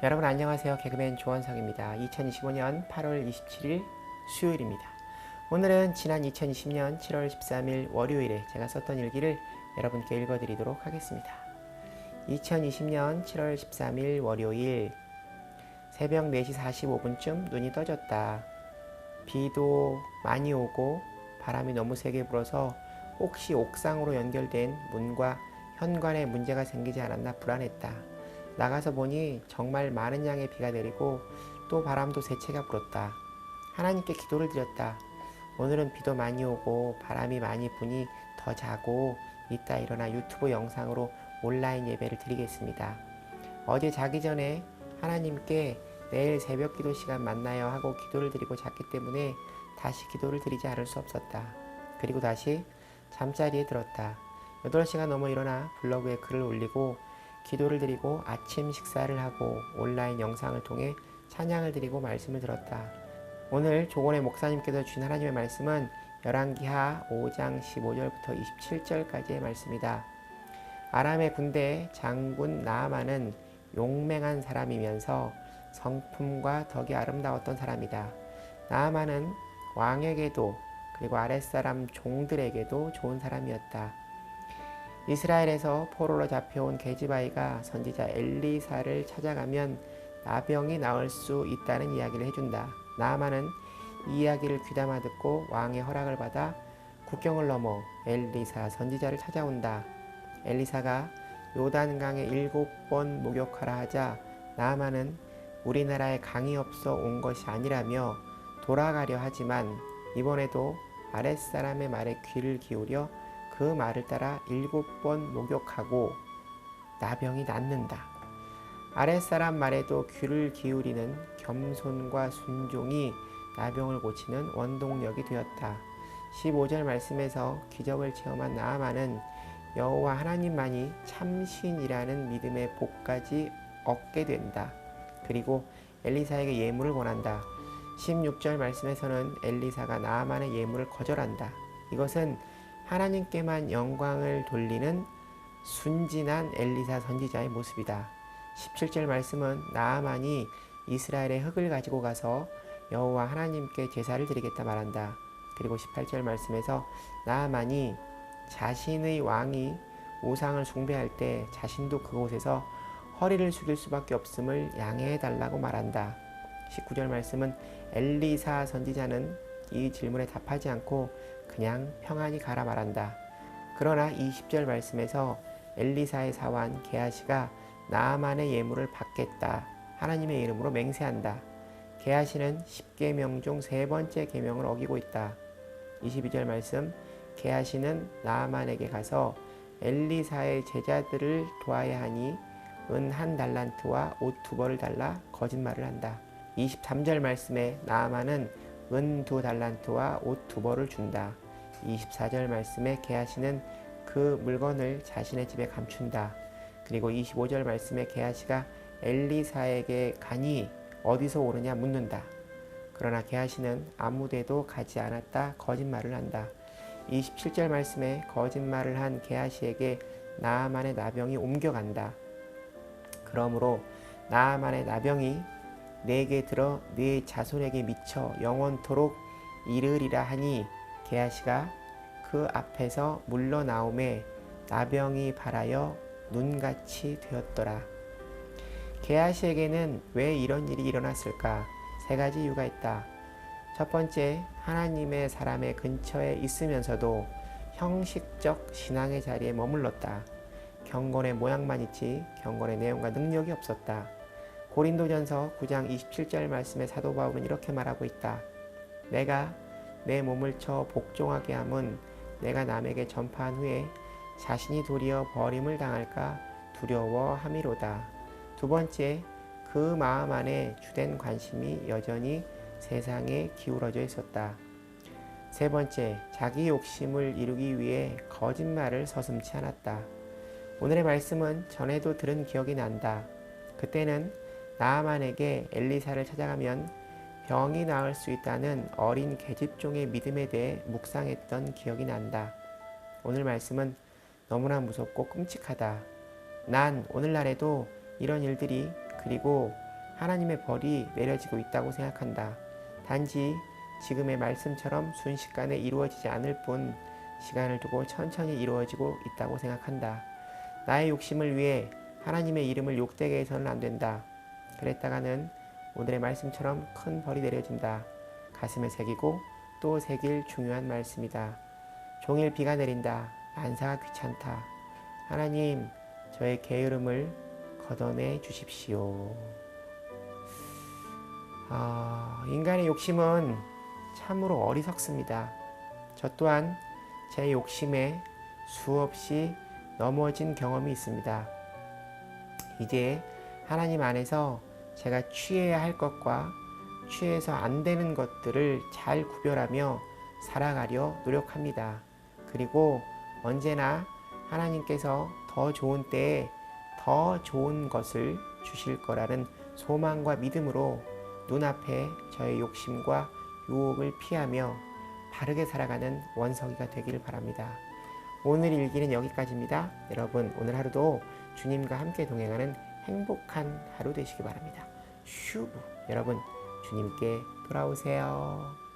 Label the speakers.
Speaker 1: 여러분 안녕하세요. 개그맨 조원석입니다. 2025년 8월 27일 수요일입니다. 오늘은 지난 2020년 7월 13일 월요일에 제가 썼던 일기를 여러분께 읽어드리도록 하겠습니다. 2020년 7월 13일 월요일 새벽 4시 45분쯤 눈이 떠졌다. 비도 많이 오고 바람이 너무 세게 불어서 혹시 옥상으로 연결된 문과 현관에 문제가 생기지 않았나 불안했다. 나가서 보니 정말 많은 양의 비가 내리고 또 바람도 세차가 불었다. 하나님께 기도를 드렸다. 오늘은 비도 많이 오고 바람이 많이 부니 더 자고 이따 일어나 유튜브 영상으로 온라인 예배를 드리겠습니다. 어제 자기 전에 하나님께 내일 새벽 기도 시간 만나요 하고 기도를 드리고 잤기 때문에 다시 기도를 드리지 않을 수 없었다. 그리고 다시 잠자리에 들었다. 8시가 넘어 일어나 블로그에 글을 올리고 기도를 드리고 아침 식사를 하고 온라인 영상을 통해 찬양을 드리고 말씀을 들었다. 오늘 조곤의 목사님께서 주신 하나님의 말씀은 열왕기하 5장 15절부터 27절까지의 말씀이다. 아람의 군대 장군 나아만은 용맹한 사람이면서 성품과 덕이 아름다웠던 사람이다. 나아만은 왕에게도 그리고 아랫사람 종들에게도 좋은 사람이었다. 이스라엘에서 포로로 잡혀온 게지바이가 선지자 엘리사를 찾아가면 나병이 나을 수 있다는 이야기를 해준다. 나아만은 이 이야기를 귀담아 듣고 왕의 허락을 받아 국경을 넘어 엘리사 선지자를 찾아온다. 엘리사가 요단강에 일곱 번 목욕하라 하자 나아만은 우리나라에 강이 없어 온 것이 아니라며 돌아가려 하지만 이번에도 아랫사람의 말에 귀를 기울여 그 말을 따라 일곱 번 목욕하고 나병이 낫는다. 아랫사람 말에도 귀를 기울이는 겸손과 순종이 나병을 고치는 원동력이 되었다. 15절 말씀에서 기적을 체험한 나아만은 여호와 하나님만이 참신이라는 믿음의 복까지 얻게 된다. 그리고 엘리사에게 예물을 권한다. 16절 말씀에서는 엘리사가 나아만의 예물을 거절한다. 이것은 하나님께만 영광을 돌리는 순진한 엘리사 선지자의 모습이다. 17절 말씀은 나아만이 이스라엘의 흙을 가지고 가서 여호와 하나님께 제사를 드리겠다 말한다. 그리고 18절 말씀에서 나아만이 자신의 왕이 우상을 숭배할 때 자신도 그곳에서 허리를 숙일 수밖에 없음을 양해해 달라고 말한다. 19절 말씀은 엘리사 선지자는 이 질문에 답하지 않고 그냥 평안히 가라 말한다. 그러나 20절 말씀에서 엘리사의 사환 게하시가 나아만의 예물을 받겠다. 하나님의 이름으로 맹세한다. 게하시는 10계명 중 세 번째 계명을 어기고 있다. 22절 말씀 게하시는 나아만에게 가서 엘리사의 제자들을 도와야 하니 은 한 달란트와 옷 두 벌을 달라 거짓말을 한다. 23절 말씀에 나아만은 은 두 달란트와 옷 두 벌을 준다. 24절 말씀에 게하시는 그 물건을 자신의 집에 감춘다. 그리고 25절 말씀에 게하시가 엘리사에게 가니 어디서 오느냐 묻는다. 그러나 게하시는 아무데도 가지 않았다 거짓말을 한다. 27절 말씀에 거짓말을 한 게하시에게 나아만의 나병이 옮겨간다. 그러므로 나아만의 나병이 내게 들어 네 자손에게 미쳐 영원토록 이르리라 하니 게하시가 그 앞에서 물러나오매 나병이 발하여 눈같이 되었더라. 게하시에게는 왜 이런 일이 일어났을까? 세 가지 이유가 있다. 첫 번째, 하나님의 사람의 근처에 있으면서도 형식적 신앙의 자리에 머물렀다. 경건의 모양만 있지 경건의 내용과 능력이 없었다. 고린도전서 9장 27절 말씀에 사도 바울은 이렇게 말하고 있다. 내가 내 몸을 쳐 복종하게 함은 내가 남에게 전파한 후에 자신이 도리어 버림을 당할까 두려워함이로다. 두 번째, 그 마음 안에 주된 관심이 여전히 세상에 기울어져 있었다. 세 번째, 자기 욕심을 이루기 위해 거짓말을 서슴치 않았다. 오늘의 말씀은 전에도 들은 기억이 난다. 그때는 나아만에게 엘리사를 찾아가면 병이 나을 수 있다는 어린 계집종의 믿음에 대해 묵상했던 기억이 난다. 오늘 말씀은 너무나 무섭고 끔찍하다. 난 오늘날에도 이런 일들이 그리고 하나님의 벌이 내려지고 있다고 생각한다. 단지 지금의 말씀처럼 순식간에 이루어지지 않을 뿐 시간을 두고 천천히 이루어지고 있다고 생각한다. 나의 욕심을 위해 하나님의 이름을 욕되게 해서는 안 된다. 그랬다가는 오늘의 말씀처럼 큰 벌이 내려진다. 가슴에 새기고 또 새길 중요한 말씀이다. 종일 비가 내린다. 만사가 귀찮다. 하나님, 저의 게으름을 걷어내 주십시오. 아, 인간의 욕심은 참으로 어리석습니다. 저 또한 제 욕심에 수없이 넘어진 경험이 있습니다. 이제 하나님 안에서 제가 취해야 할 것과 취해서 안 되는 것들을 잘 구별하며 살아가려 노력합니다. 그리고 언제나 하나님께서 더 좋은 때에 더 좋은 것을 주실 거라는 소망과 믿음으로 눈앞에 저의 욕심과 유혹을 피하며 바르게 살아가는 원석이가 되기를 바랍니다. 오늘 일기는 여기까지입니다. 여러분, 오늘 하루도 주님과 함께 동행하는 행복한 하루 되시기 바랍니다. 슈브. 여러분, 주님께 돌아오세요.